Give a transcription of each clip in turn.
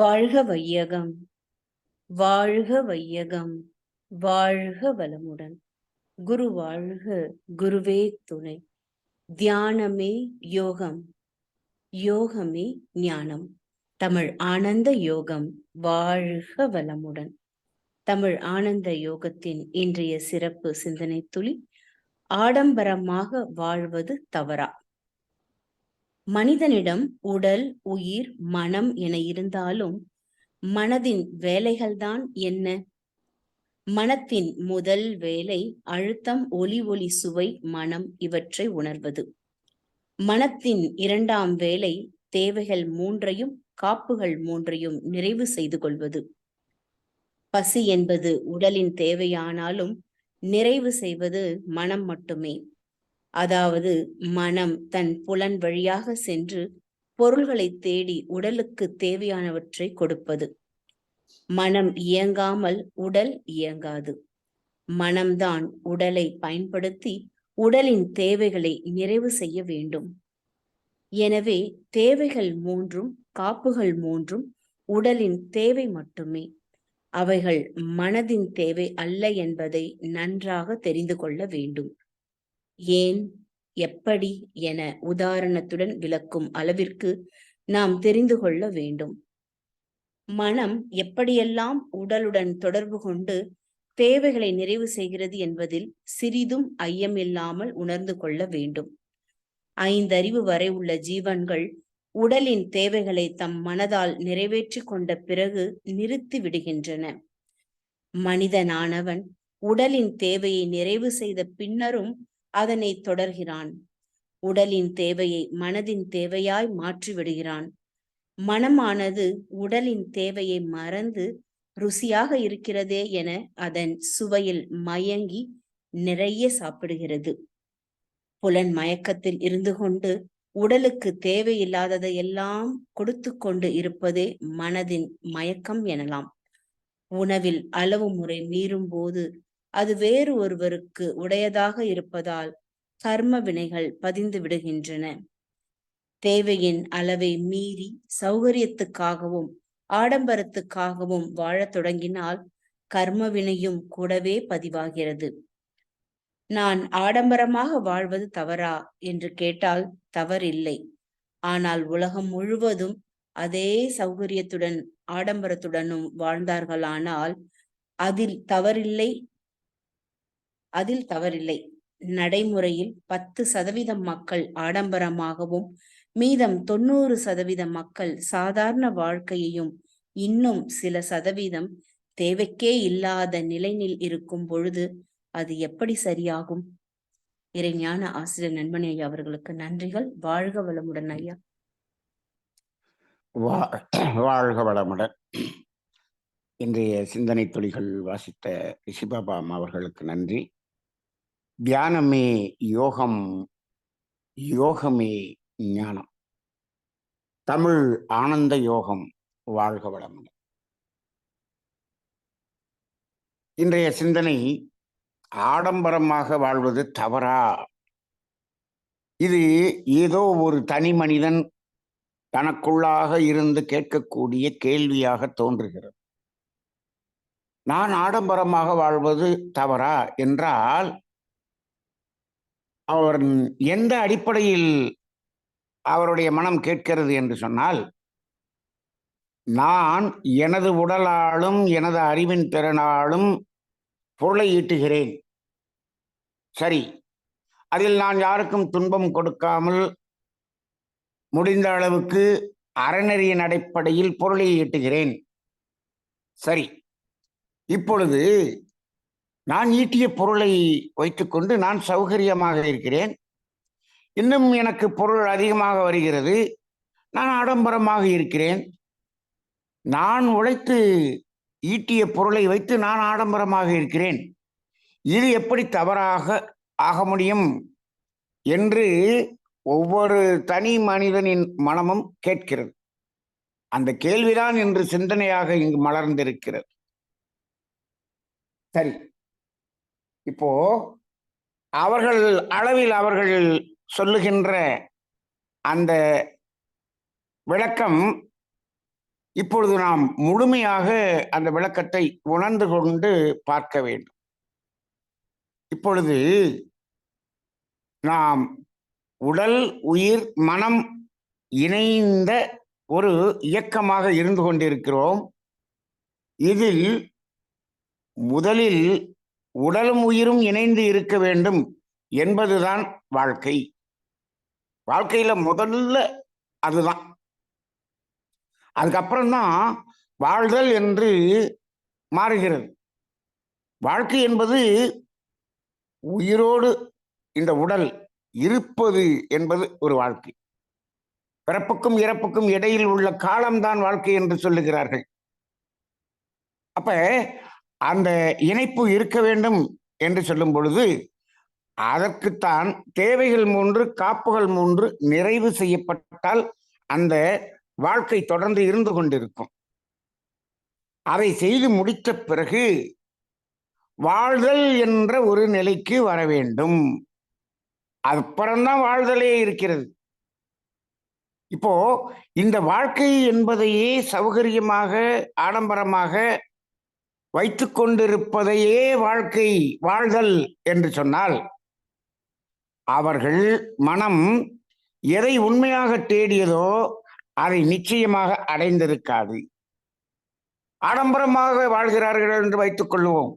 வாழ்க வையகம் வாழ்க வையகம் வாழ்க வளமுடன். குரு வாழ்க குருவே துணை. தியானமே யோகம் யோகமே ஞானம். தமிழ் ஆனந்த யோகம் வாழ்க வளமுடன். தமிழ் ஆனந்த யோகத்தின் இன்றைய சிறப்பு சிந்தனை துளி ஆடம்பரமாக வாழ்வது தவறா? மனிதனிடம் உடல் உயிர் மனம் என இருந்தாலும் மனதின் வேலைகள்தான் என்ன? மனத்தின் முதல் வேலை அழுத்தம் ஒலி ஒளி சுவை மனம் இவற்றை உணர்வது. மனத்தின் இரண்டாம் வேலை தேவைகள் மூன்றையும் காப்புகள் மூன்றையும் நிறைவு செய்து கொள்வது. பசி என்பது உடலின் தேவையானாலும் நிறைவு செய்வது மனம் மட்டுமே. அதாவது மனம் தன் புலன் வழியாக சென்று பொருள்களை தேடி உடலுக்கு தேவையானவற்றை கொடுப்பது. மனம் இயங்காமல் உடல் இயங்காது. மனம்தான் உடலை பயன்படுத்தி உடலின் தேவைகளை நிறைவு செய்ய வேண்டும். எனவே தேவைகள் மூன்றும் காப்புகள் மூன்றும் உடலின் தேவை மட்டுமே. அவைகள் மனதின் தேவை அல்ல என்பதை நன்றாக தெரிந்து கொள்ள வேண்டும். ஏன் எப்படி என உதாரணத்துடன் விளக்கும் அளவிற்கு நாம் தெரிந்து கொள்ள வேண்டும். மனம் எப்படியெல்லாம் உடலுடன் தொடர்பு கொண்டு தேவைகளை நிறைவு செய்கிறது என்பதில் சிறிதும் ஐயமில்லாமல் உணர்ந்து கொள்ள வேண்டும். ஐந்தறிவு வரை உள்ள ஜீவன்கள் உடலின் தேவைகளை தம் மனதால் நிறைவேற்றி கொண்ட பிறகு நிறுத்தி விடுகின்றன. மனிதனானவன் உடலின் தேவையை நிறைவு செய்த பின்னரும் அதனை தொடர்கிறான். உடலின் தேவையை மனதின் தேவையாய் மாற்றி விடுகிறான். மனமானது உடலின் தேவையை மறந்து ருசியாக இருக்கிறதே என அதன் சுவையில் மயங்கி நிறைய சாப்பிடுகிறது. புலன் மயக்கத்தில் இருந்து கொண்டு உடலுக்கு தேவையில்லாததை எல்லாம் கொடுத்து கொண்டு இருப்பதே மனதின் மயக்கம் எனலாம். உணவில் அளவு முறை மீறும் போது அது வேறு ஒருவருக்கு உடையதாக இருப்பதால் கர்ம வினைகள் பதிந்து விடுகின்றன. தேவையின் அளவை மீறி சௌகரியத்துக்காகவும் ஆடம்பரத்துக்காகவும் வாழத் தொடங்கினால் கர்ம வினையும் கூடவே பதிவாகிறது. நான் ஆடம்பரமாக வாழ்வது தவறா? என்று கேட்டால் தவறில்லை. ஆனால் உலகம் முழுவதும் அதே சௌகரியத்துடன் ஆடம்பரத்துடனும் வாழ்ந்தார்களானால் அதில் தவறில்லை அதில் தவறில்லை. நடைமுறையில் பத்து சதவீதம் மக்கள் ஆடம்பரமாகவும் மீதம் தொண்ணூறு சதவீத மக்கள் சாதாரண வாழ்க்கையையும் இன்னும் சில சதவீதம் தேவைக்கே இல்லாத நிலையில் இருக்கும் பொழுது அது எப்படி சரியாகும்? இறைஞான ஆசிரியர் நண்பனி ஐயா அவர்களுக்கு நன்றிகள். வாழ்க வளமுடன் ஐயா. வாழ்க வளமுடன். இன்றைய சிந்தனை துளிகள் வாசித்த ரிஷிபாபாம் அவர்களுக்கு நன்றி. தியானமே யோகம் யோகமே ஞானம். தமிழ் ஆனந்த யோகம் வாழ்க வளமுடன். இன்றைய சிந்தனை ஆடம்பரமாக வாழ்வது தவறா? இது ஏதோ ஒரு தனி மனிதன் தனக்குள்ளாக இருந்து கேட்கக்கூடிய கேள்வியாக தோன்றுகிறது. நான் ஆடம்பரமாக வாழ்வது தவறா? என்றால் அவர் எந்த அடிப்படையில் அவருடைய மனம் கேட்கிறது என்று சொன்னால் நான் எனது உடலாலும் எனது அறிவின் திறனாலும் பொருளை ஈட்டுகிறேன். சரி. அதில் நான் யாருக்கும் துன்பம் கொடுக்காமல் முடிந்த அளவுக்கு அறநெறியின் அடிப்படையில் பொருளை ஈட்டுகிறேன். சரி. இப்பொழுது நான் ஈட்டிய பொருளை வைத்துக்கொண்டு நான் சௌகரியமாக இருக்கிறேன். இன்னும் எனக்கு பொருள் அதிகமாக வருகிறது. நான் ஆடம்பரமாக இருக்கிறேன். நான் உழைத்து ஈட்டிய பொருளை வைத்து நான் ஆடம்பரமாக இருக்கிறேன். இது எப்படி தவறாக ஆக முடியும் என்று ஒவ்வொரு தனி மனிதனின் மனமும் கேட்கிறது. அந்த கேள்விதான் இன்று சிந்தனையாக இங்கு மலர்ந்திருக்கிறது. சரி. இப்போ அவர்கள் அளவில் அவர்கள் சொல்லுகின்ற அந்த விளக்கம் இப்பொழுது நாம் முழுமையாக அந்த விளக்கத்தை உணர்ந்து கொண்டு பார்க்க வேண்டும். இப்பொழுது நாம் உடல் உயிர் மனம் இணைந்த ஒரு இயக்கமாக இருந்து கொண்டிருக்கிறோம். இதில் முதலில் உடலும் உயிரும் இணைந்து இருக்க வேண்டும் என்பதுதான் வாழ்க்கை. வாழ்க்கையில முதல்ல அதுதான். அதுக்கப்புறம்தான் வாழ்தல் என்று மாறுகிறது. வாழ்க்கை என்பது உயிரோடு இந்த உடல் இருப்பது என்பது ஒரு வாழ்க்கை. பிறப்புக்கும் இறப்புக்கும் இடையில் உள்ள காலம்தான் வாழ்க்கை என்று சொல்லுகிறார்கள். அப்ப அந்த இணைப்பு இருக்க வேண்டும் என்று சொல்லும் பொழுது அதற்குத்தான் தேவைகள் மூன்று காப்புகள் மூன்று நிறைவு செய்யப்பட்டால் அந்த வாழ்க்கை தொடர்ந்து இருந்து கொண்டிருக்கும். அதை செய்து முடித்த பிறகு வாழ்தல் என்ற ஒரு நிலைக்கு வர வேண்டும். அப்புறம்தான் வாழ்தலே இருக்கிறது. இப்போ இந்த வாழ்க்கை என்பதையே சௌகரியமாக ஆடம்பரமாக வைத்து கொண்டிருப்பதையே வாழ்க்கை வாழ்தல் என்று சொன்னால் அவர்கள் மனம் எதை உண்மையாக தேடியதோ அதை நிச்சயமாக அடைந்திருக்காது. ஆடம்பரமாக வாழ்கிறார்கள் என்று வைத்துக் கொள்வோம்.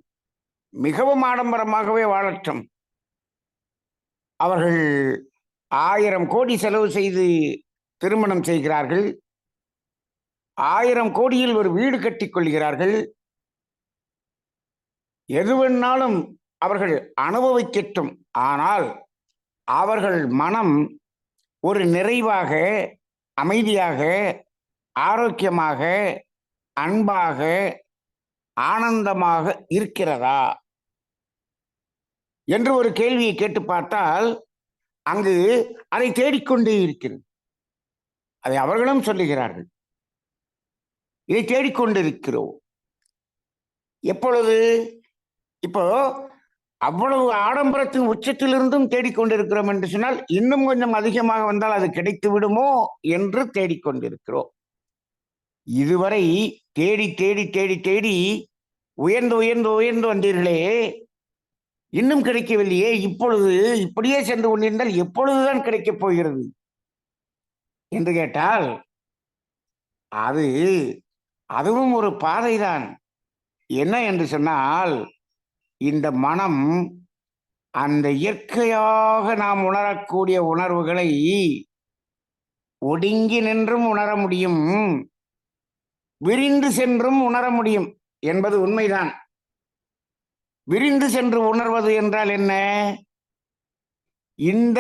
மிகவும் ஆடம்பரமாகவே வாழட்டும். அவர்கள் ஆயிரம் கோடி செலவு செய்து திருமணம் செய்கிறார்கள். ஆயிரம் கோடியில் ஒரு வீடு கட்டிக் கொள்கிறார்கள். எது வேணாலும் அவர்கள் அனுபவிக்கட்டும். ஆனால் அவர்கள் மனம் ஒரு நிறைவாக அமைதியாக ஆரோக்கியமாக அன்பாக ஆனந்தமாக இருக்கிறதா? என்று ஒரு கேள்வியை கேட்டு பார்த்தால் அங்கு அதை தேடிக்கொண்டே இருக்கிறது. அதை அவர்களும் சொல்லுகிறார்கள். இதை தேடிக்கொண்டிருக்கிறோம். எப்பொழுது? இப்போ அவ்வளவு ஆடம்பரத்தின் உச்சத்திலிருந்தும் தேடிக்கொண்டிருக்கிறோம் என்று சொன்னால் இன்னும் கொஞ்சம் அதிகமாக வந்தால் அது கிடைத்து விடுமோ என்று தேடிக்கொண்டிருக்கிறோம். இதுவரை தேடி தேடி தேடி தேடி உயர்ந்து உயர்ந்து உயர்ந்து வந்தீர்களே. இன்னும் கிடைக்கவில்லையே. இப்பொழுது இப்படியே சென்று கொண்டிருந்தால் எப்பொழுதுதான் கிடைக்கப் போகிறது? என்று கேட்டால் அது அதுவும் ஒரு பாதைதான். என்ன என்று சொன்னால் இந்த மனம் அந்த இயற்கையாக நாம் உணரக்கூடிய உணர்வுகளை ஒடுங்கி நின்றும் உணர முடியும் விரிந்து சென்றும் உணர முடியும் என்பது உண்மைதான். விரிந்து சென்று உணர்வது என்றால் என்ன? இந்த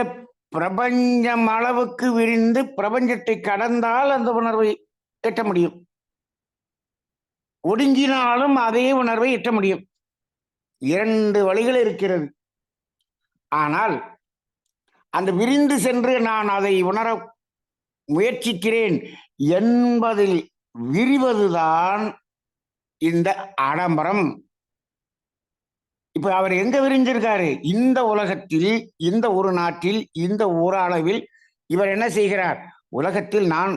பிரபஞ்சம் அளவுக்கு விரிந்து பிரபஞ்சத்தை கடந்தால் அந்த உணர்வை எட்ட முடியும். ஒடுங்கினாலும் அதே உணர்வை எட்ட முடியும். இரண்டு வழிகள் இருக்கிறது. ஆனால் அந்த விரிந்து சென்று நான் அதை உணர முயற்சிக்கிறேன் என்பதில் விரிவதுதான் இந்த ஆடம்பரம். இப்ப அவர் எங்க விரிஞ்சிருக்காரு? இந்த உலகத்தில் இந்த ஒரு நாட்டில் இந்த ஒரு அளவில் இவர் என்ன செய்கிறார்? உலகத்தில் நான்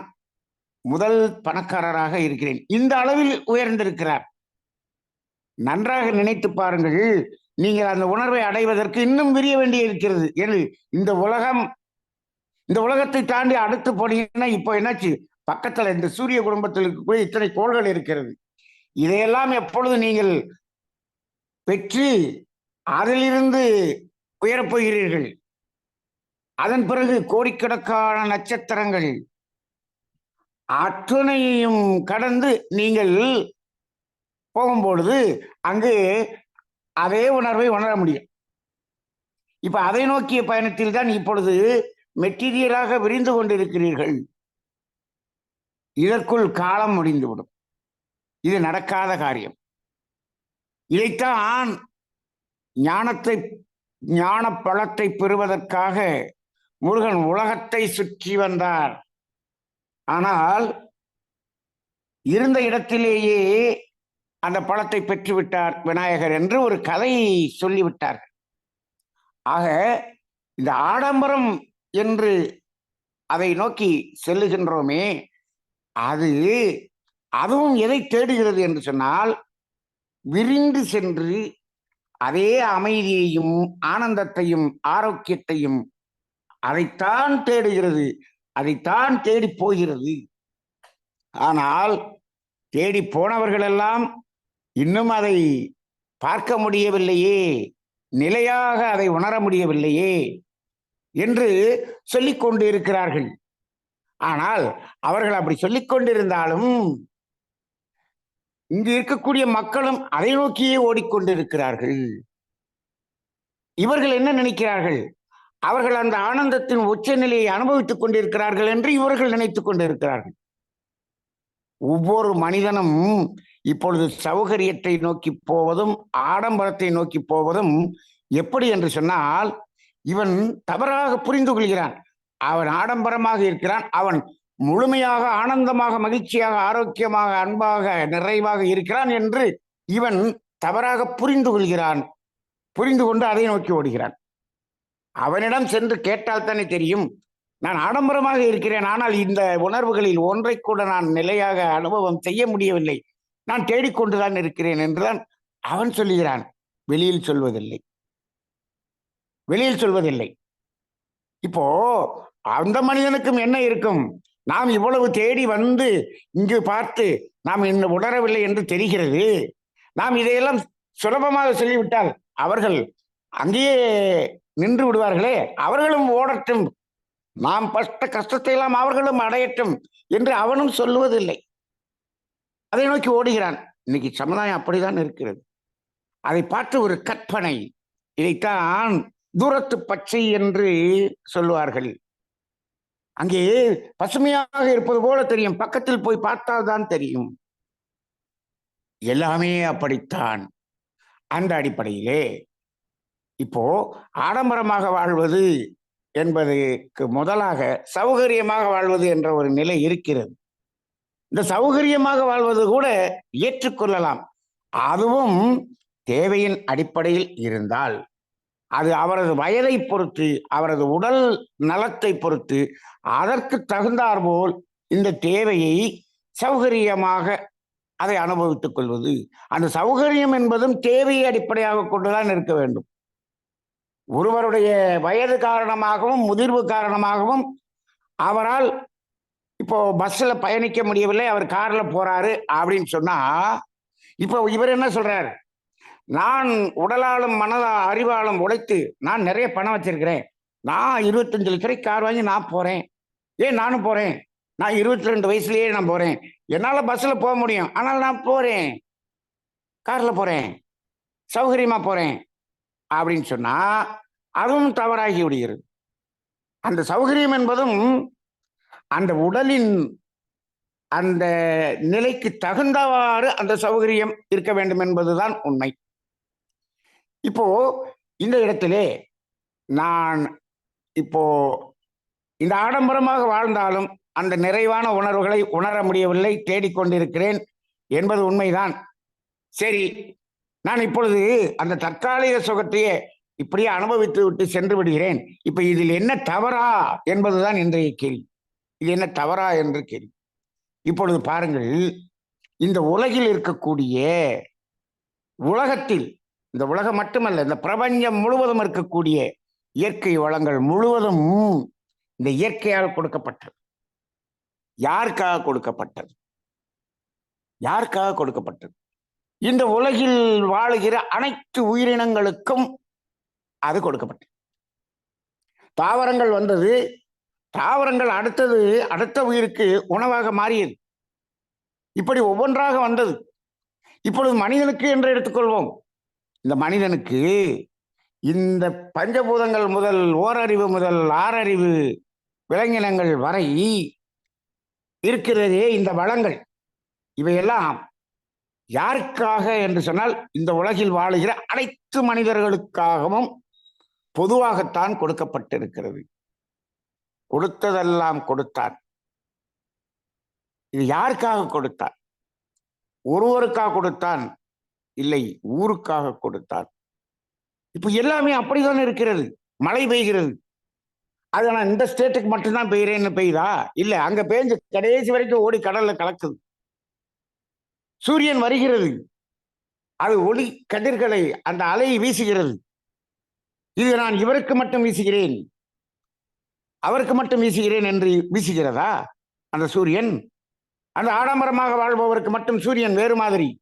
முதல் பணக்காரராக இருக்கிறேன். இந்த அளவில் உயர்ந்திருக்கிறார். நன்றாக நினைத்து பாருங்கள். நீங்கள் அந்த உணர்வை அடைவதற்கு இன்னும் விரிய வேண்டி இருக்கிறது. ஏன் இந்த உலகம் இந்த உலகத்தை தாண்டி அடுத்து போனீங்கன்னா இப்போ என்னாச்சு? பக்கத்துல இந்த சூரிய குடும்பத்தில் இருக்கக்கூடிய இத்தனை கோள்கள் இருக்கிறது. இதையெல்லாம் எப்பொழுது நீங்கள் பெற்று அதிலிருந்து உயரப் போகிறீர்கள்? அதன் பிறகு கோடிக்கணக்கான நட்சத்திரங்கள் அத்துணையையும் கடந்து நீங்கள் போகும்பொழுது அங்கு அதே உணர்வை உணர முடியும். இப்ப அதை நோக்கிய பயணத்தில் தான் இப்பொழுது மெட்டீரியலாக விரிந்து கொண்டிருக்கிறீர்கள். இதற்குள் காலம் முடிந்துவிடும். இது நடக்காத காரியம். இதைத்தான் ஞானத்தை ஞான பழத்தை பெறுவதற்காக முருகன் உலகத்தை சுற்றி வந்தார். ஆனால் இருந்த இடத்திலேயே அந்த பழத்தை பெற்றுவிட்டார் விநாயகர் என்று ஒரு கதையை சொல்லிவிட்டார் ஆக இந்த ஆடம்பரம் என்று அதை நோக்கி செல்லுகின்றோமே அது அதுவும் எதை தேடுகிறது என்று சொன்னால் விரிந்து சென்று அதே அமைதியையும் ஆனந்தத்தையும் ஆரோக்கியத்தையும் அதைத்தான் தேடுகிறது அதைத்தான் தேடி போகிறது. ஆனால் தேடி போனவர்களெல்லாம் இன்னும் அதை பார்க்க முடியவில்லையே நிலையாக அதை உணர முடியவில்லையே என்று சொல்லிக் கொண்டு இருக்கிறார்கள் ஆனால் அவர்கள் அப்படி சொல்லிக் கொண்டிருந்தாலும் இங்கு இருக்கக்கூடிய மக்களும் அதை நோக்கியே ஓடிக்கொண்டிருக்கிறார்கள். இவர்கள் என்ன நினைக்கிறார்கள்? அவர்கள் அந்த ஆனந்தத்தின் உச்ச நிலையை அனுபவித்துக் கொண்டிருக்கிறார்கள் என்று இவர்கள் நினைத்துக் கொண்டிருக்கிறார்கள். ஒவ்வொரு மனிதனும் இப்பொழுது சௌகரியத்தை நோக்கி போவதும் ஆடம்பரத்தை நோக்கி போவதும் எப்படி என்று சொன்னால் இவன் தவறாக புரிந்து கொள்கிறான். அவன் ஆடம்பரமாக இருக்கிறான். அவன் முழுமையாக ஆனந்தமாக மகிழ்ச்சியாக ஆரோக்கியமாக அன்பாக நிறைவாக இருக்கிறான் என்று இவன் தவறாக புரிந்து கொள்கிறான். புரிந்து கொண்டு அதை நோக்கி ஓடுகிறான். அவனிடம் சென்று கேட்டால் தானே தெரியும் நான் ஆடம்பரமாக இருக்கிறேன் ஆனால் இந்த உணர்வுகளில் ஒன்றை கூட நான் நிலையாக அனுபவம் செய்ய முடியவில்லை. நான் தேடிக்கொண்டுதான் இருக்கிறேன் என்றுதான் அவன் சொல்லுகிறான். வெளியில் சொல்வதில்லை. வெளியில் சொல்வதில்லை. இப்போ அந்த மனிதனுக்கும் என்ன இருக்கும்? நாம் இவ்வளவு தேடி வந்து இங்கு பார்த்து நாம் இன்னும் உணரவில்லை என்று தெரிகிறது. நாம் இதையெல்லாம் சுலபமாக சொல்லிவிட்டால் அவர்கள் அங்கேயே நின்று விடுவார்களே. அவர்களும் ஓடட்டும். நாம் பட்ட கஷ்டத்தை எல்லாம் அவர்களும் அடையட்டும் என்று அவனும் சொல்லுவதில்லை. அதை நோக்கி ஓடுகிறான். இன்னைக்கு சமுதாயம் அப்படிதான் இருக்கிறது. அதை பார்த்து ஒரு கற்பனை. இதைத்தான் தூரத்து பச்சை என்று சொல்லுவார்கள். அங்கே பசுமையாக இருப்பது போல தெரியும். பக்கத்தில் போய் பார்த்தால்தான் தெரியும். எல்லாமே அப்படித்தான். அந்த அடிப்படையிலே இப்போ ஆடம்பரமாக வாழ்வது என்பதுக்கு முதலாக சௌகரியமாக வாழ்வது என்ற ஒரு நிலை இருக்கிறது. இந்த சௌகரியமாக வாழ்வது கூட ஏற்றுக்கொள்ளலாம். அதுவும் தேவையின் அடிப்படையில் இருந்தால் அது அவரது வயதை பொறுத்து அவரது உடல் நலத்தை பொறுத்து அதற்கு தகுந்தாற்போல் இந்த தேவையை சௌகரியமாக அதை அனுபவித்துக் கொள்வது. அந்த சௌகரியம் என்பதும் தேவையை அடிப்படையாக கொண்டுதான் இருக்க வேண்டும். ஒருவருடைய வயது காரணமாகவும் முதிர்வு காரணமாகவும் அவரால் இப்போ பஸ்ல பயணிக்க முடியவில்லை அவர் கார்ல போறாரு அப்படின்னு சொன்னா இப்போ இவர் என்ன சொல்றாரு? நான் உடலாலும் மனத அறிவாலும் உழைத்து நான் நிறைய பணம் வச்சிருக்கிறேன். நான் இருபத்தஞ்சு லட்சம் கார் வாங்கி நான் போறேன். ஏன் நானும் போறேன்? நான் இருபத்தி ரெண்டு வயசுலயே நான் போறேன். என்னால பஸ்ல போக முடியும். ஆனால் நான் போறேன். கார்ல போறேன். சௌகரியமா போறேன். அப்படின்னு சொன்னா அதுவும் தவறாகி விடுகிறது. அந்த சௌகரியம் என்பதும் அந்த உடலின் அந்த நிலைக்கு தகுந்தவாறு அந்த சௌகரியம் இருக்க வேண்டும் என்பதுதான் உண்மை. இப்போ இந்த இடத்திலே நான் இப்போ இந்த ஆடம்பரமாக வாழ்ந்தாலும் அந்த நிறைவான உணர்வுகளை உணர முடியவில்லை தேடிக்கொண்டிருக்கிறேன் என்பது உண்மைதான். சரி நான் இப்பொழுது அந்த தற்காலிக சுகத்தையே இப்படியே அனுபவித்து விட்டு சென்று விடுகிறேன். இப்ப இதில் என்ன தவறா என்பதுதான் இன்றைய கேள்வி. இது என்ன தவறா என்று கேள்வி. இப்பொழுது பாருங்கள் இந்த உலகில் இருக்கக்கூடிய உலகத்தில் இந்த உலகம் மட்டுமல்ல இந்த பிரபஞ்சம் முழுவதும் இருக்கக்கூடிய இயற்கை வளங்கள் முழுவதும் இந்த இயற்கையால் கொடுக்கப்பட்டது. யாருக்காக கொடுக்கப்பட்டது? யாருக்காக கொடுக்கப்பட்டது? இந்த உலகில் வாழுகிற அனைத்து உயிரினங்களுக்கும் அது கொடுக்கப்பட்டது. தாவரங்கள் வந்தது தாவரங்கள் அடுத்தது அடுத்த உயிருக்கு உணவாக மாறியது. இப்படி ஒவ்வொன்றாக வந்தது. இப்பொழுது மனிதனுக்கு என்று எடுத்துக்கொள்வோம். இந்த மனிதனுக்கு இந்த பஞ்சபூதங்கள் முதல் ஓரறிவு முதல் ஆறறிவு விலங்கினங்கள் வரை இருக்கிறதே இந்த வளங்கள். இவையெல்லாம் யாருக்காக என்று சொன்னால் இந்த உலகில் வாழுகிற அனைத்து மனிதர்களுக்காகவும் பொதுவாகத்தான் கொடுக்கப்பட்டிருக்கிறது. கொடுத்ததெல்லாம் கொடுத்தான். இது யாருக்காக கொடுத்தான்? ஒருவருக்காக கொடுத்தான்? இல்லை ஊருக்காக கொடுத்தான். இப்ப எல்லாமே அப்படிதான் இருக்கிறது. மழை பெய்கிறது. அது நான் இந்த ஸ்டேட்டுக்கு மட்டும்தான் பெய்யறேன்னு பெய்யுதா இல்ல அங்க பெய்ஞ்சு கடைசி வரைக்கும் ஓடி கடல்ல கலக்குது. சூரியன் வருகிறது. அது ஒளி கதிர்களை அந்த அலை வீசுகிறது. இது நான் இவருக்கு மட்டும் வீசுகிறேன். அவருக்கு மட்டும் வீசுகிறேன் என்று வீசுகிறதா? அந்த சூரியன்? அந்த ஆடம்பரமாக வாழ்பவருக்கு மட்டும் சூரியன் வேறு மாதிரி?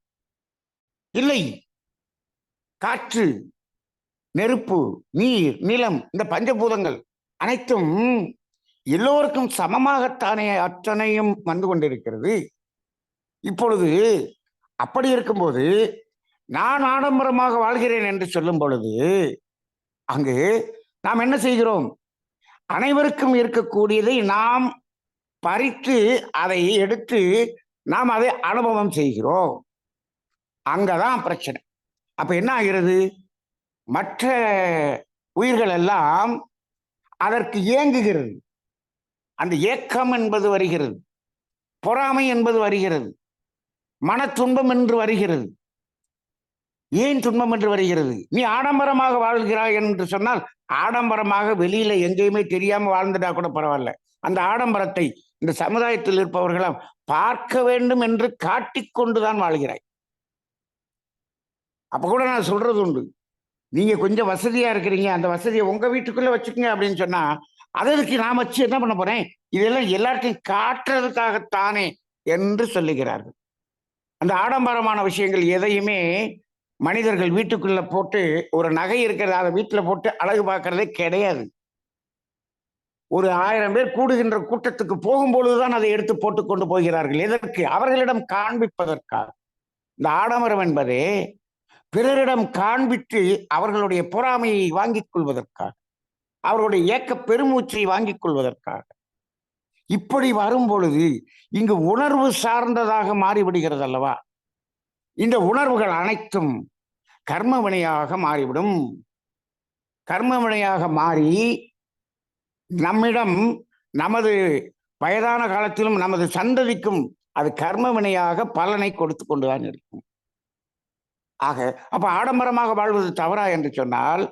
இல்லை. காற்று நெருப்பு நீர் நிலம் இந்த பஞ்சபூதங்கள் அனைத்தும் எல்லோருக்கும் சமமாகத்தானே அத்தனையும் வந்து கொண்டிருக்கிறது. இப்பொழுது அப்படி இருக்கும்போது நான் ஆடம்பரமாக வாழ்கிறேன் என்று சொல்லும் பொழுது அங்கு நாம் என்ன செய்கிறோம்? அனைவருக்கும் இருக்கக்கூடியதை நாம் பறித்து அதை எடுத்து நாம் அதை அனுபவம் செய்கிறோம். அங்கதான் பிரச்சனை. அப்ப என்ன ஆகிறது? மற்ற உயிர்கள் எல்லாம் அதற்கு ஏங்குகிறது அந்த ஏக்கம் என்பது வருகிறது. பொறாமை என்பது வருகிறது. மன துன்பம் என்று வருகிறது. ஏன் துன்பம் என்று வருகிறது? நீ ஆடம்பரமாக வாழ்கிறாய் என்று சொன்னால் ஆடம்பரமாக வெளியில எங்கேயுமே தெரியாம வாழ்ந்துட்டா கூட பரவாயில்ல. அந்த ஆடம்பரத்தை இந்த சமுதாயத்தில் இருப்பவர்களாம் பார்க்க வேண்டும் என்று காட்டிக்கொண்டுதான் வாழ்கிறாய். அப்ப கூட நான் சொல்றது உண்டு. நீங்க கொஞ்சம் வசதியா இருக்கிறீங்க. அந்த வசதியை உங்க வீட்டுக்குள்ள வச்சுக்கோங்க அப்படின்னு சொன்னா அதற்கு நான் வச்சு என்ன பண்ண போறேன்? இதெல்லாம் எல்லாத்தையும் காட்டுறதுக்காகத்தானே என்று சொல்லுகிறார்கள். அந்த ஆடம்பரமான விஷயங்கள் எதையுமே மனிதர்கள் வீட்டுக்குள்ள போட்டு ஒரு நகை இருக்கிறத அதை வீட்டில் போட்டு அழகு பார்க்கறதே கிடையாது. ஒரு ஆயிரம் பேர் கூடுகின்ற கூட்டத்துக்கு போகும்பொழுதுதான் அதை எடுத்து போட்டு கொண்டு போகிறார்கள். எதற்கு? அவர்களிடம் காண்பிப்பதற்காக. இந்த ஆடம்பரம் என்பதே பிறரிடம் காண்பித்து அவர்களுடைய பொறாமையை வாங்கிக் கொள்வதற்காக அவர்களுடைய ஏக்க பெருமூச்சை வாங்கிக் கொள்வதற்காக. இப்படி வரும் பொழுது இங்கு உணர்வு சார்ந்ததாக மாறிவிடுகிறது அல்லவா இந்த உணர்வுகள் அனைத்தும் கர்ம வினையாக மாறிவிடும். கர்ம வினையாக மாறி நம்மிடம் நமது வயதான காலத்திலும் நமது சந்ததிக்கும் அது கர்ம வினையாக பலனை கொடுத்து கொண்டுதான் இருக்கும். ஆக அப்ப ஆடம்பரமாக வாழ்வது தவறா என்று சொன்னால்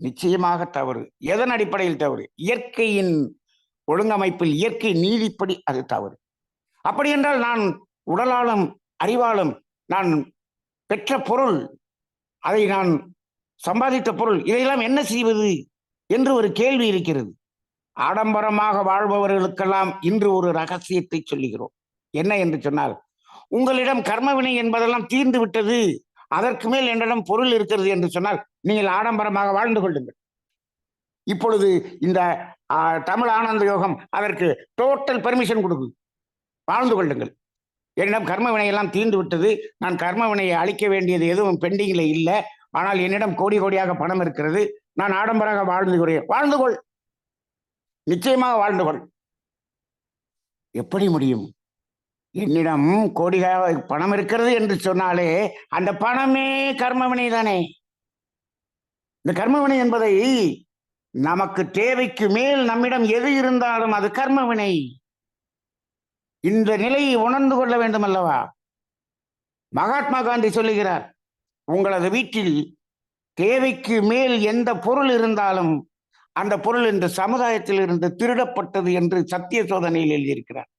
நிச்சயமாக தவறு. எதன் அடிப்படையில் தவறு? இயற்கையின் ஒழுங்கமைப்பில் இயற்கை நீதிப்படி அது தவறு. அப்படி என்றால் நான் உடலாலும் அறிவாலும் நான் பெற்ற பொருள் அதை நான் சம்பாதித்த பொருள் இதையெல்லாம் என்ன செய்வது என்று ஒரு கேள்வி இருக்கிறது. ஆடம்பரமாக வாழ்பவர்களுக்கெல்லாம் இன்று ஒரு ரகசியத்தை சொல்லுகிறோம். என்ன என்று சொன்னால் உங்களிடம் கர்மவினை என்பதெல்லாம் தீர்ந்து விட்டது அதற்கு மேல் என்னிடம் பொருள் இருக்கிறது என்று சொன்னால் நீங்கள் ஆடம்பரமாக வாழ்ந்து கொள்ளுங்கள். இப்பொழுது இந்த தமிழ் ஆனந்த யோகம் அதற்கு டோட்டல் பெர்மிஷன் கொடுக்குது. வாழ்ந்து கொள்ளுங்கள். என்னிடம் கர்ம வினையெல்லாம் தீர்ந்து விட்டது. நான் கர்ம வினையை அழிக்க வேண்டியது எதுவும் பெண்டிங்கில் இல்லை. ஆனால் என்னிடம் கோடி கோடியாக பணம் இருக்கிறது. நான் ஆடம்பராக வாழ்ந்து கொள்கிறேன் வாழ்ந்து கொள். நிச்சயமாக வாழ்ந்து கொள். எப்படி முடியும்? என்னிடம் கோடியாக பணம் இருக்கிறது என்று சொன்னாலே அந்த பணமே கர்மவினை தானே. இந்த கர்மவினை என்பதை நமக்கு தேவைக்கு மேல் நம்மிடம் எது இருந்தாலும் அது கர்மவினை இந்த நிலையை உணர்ந்து கொள்ள வேண்டும் அல்லவா மகாத்மா காந்தி சொல்லுகிறார் உங்களது வீட்டில் தேவைக்கு மேல் எந்த பொருள் இருந்தாலும் அந்த பொருள் இந்த சமுதாயத்தில் இருந்து திருடப்பட்டது என்று சத்திய சோதனையில் எழுதியிருக்கிறார்.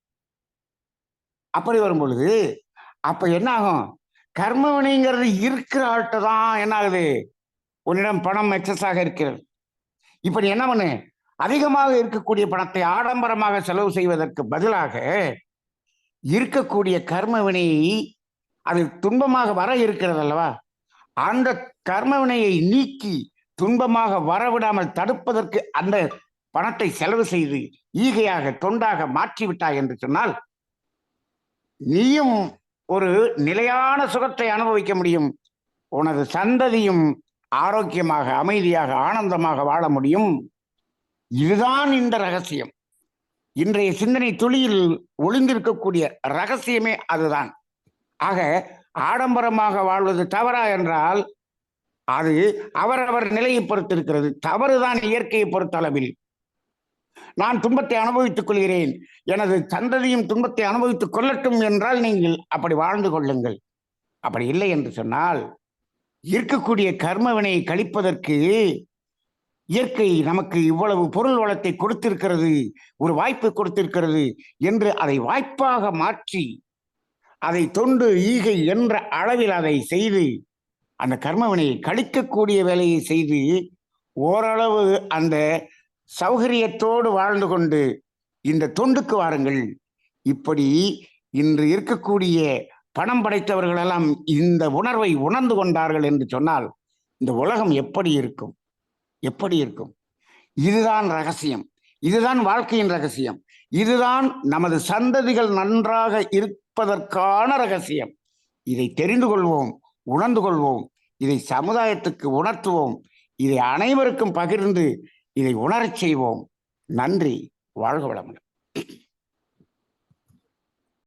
அப்படி வரும் பொழுது அப்ப என்ன ஆகும் கர்மவினைங்கிறது இருக்கிற ஆள்கிட்ட தான் என்ன ஆகுது உன்னிடம் பணம் எக்ஸஸாக இருக்கிறது. இப்ப நீ என்ன பண்ணு? அதிகமாக இருக்கக்கூடிய பணத்தை ஆடம்பரமாக செலவு செய்வதற்கு பதிலாக இருக்கக்கூடிய கர்மவினையை அது துன்பமாக வர இருக்கிறது அல்லவா அந்த கர்மவினையை நீக்கி துன்பமாக வரவிடாமல் தடுப்பதற்கு அந்த பணத்தை செலவு செய்து ஈகையாக தொண்டாக மாற்றிவிட்டாய் என்று சொன்னால் நீயும் ஒரு நிலையான சுகத்தை அனுபவிக்க முடியும். உனது சந்ததியும் ஆரோக்கியமாக அமைதியாக ஆனந்தமாக வாழ முடியும். இதுதான் இந்த ரகசியம். இன்றைய சிந்தனை துளியில் ஒளிந்திருக்கக்கூடிய ரகசியமே அதுதான். ஆக ஆடம்பரமாக வாழ்வது தவறா என்றால் அது அவரவர் நிலையை பொறுத்திருக்கிறது. தவறுதான் இயற்கையை பொறுத்தளவில். நான் துன்பத்தை அனுபவித்துக் கொள்கிறேன். எனது சந்ததியும் துன்பத்தை அனுபவித்துக் கொள்ளட்டும் என்றால் நீங்கள் அப்படி வாழ்ந்து கொள்ளுங்கள். அப்படி இல்லை என்று சொன்னால் இருக்கக்கூடிய கர்மவினையை கழிப்பதற்கு இயற்கை நமக்கு இவ்வளவு பொருள் வளத்தை கொடுத்திருக்கிறது ஒரு வாய்ப்பு கொடுத்திருக்கிறது என்று அதை வாய்ப்பாக மாற்றி அதை தொண்டு ஈகை என்ற அளவில் அதை செய்து அந்த கர்மவினையை கழிக்கக்கூடிய வேலையை செய்து ஓரளவு அந்த சௌகரியத்தோடு வாழ்ந்து கொண்டு இந்த தொண்டுக்கு வாருங்கள். இப்படி இன்று இருக்கக்கூடிய பணம் படைத்தவர்களெல்லாம் இந்த உணர்வை உணர்ந்து கொண்டார்கள் என்று சொன்னால் இந்த உலகம் எப்படி இருக்கும்? எப்படி இருக்கும்? இதுதான் ரகசியம். இதுதான் வாழ்க்கையின் ரகசியம். இதுதான் நமது சந்ததிகள் நன்றாக இருப்பதற்கான ரகசியம். இதை தெரிந்து கொள்வோம் உணர்ந்து கொள்வோம் இதை சமுதாயத்துக்கு உணர்த்துவோம் இதை அனைவருக்கும் பகிர்ந்து இதை உணரச் செய்வோம். நன்றி. வாழ்க வளமுடன்.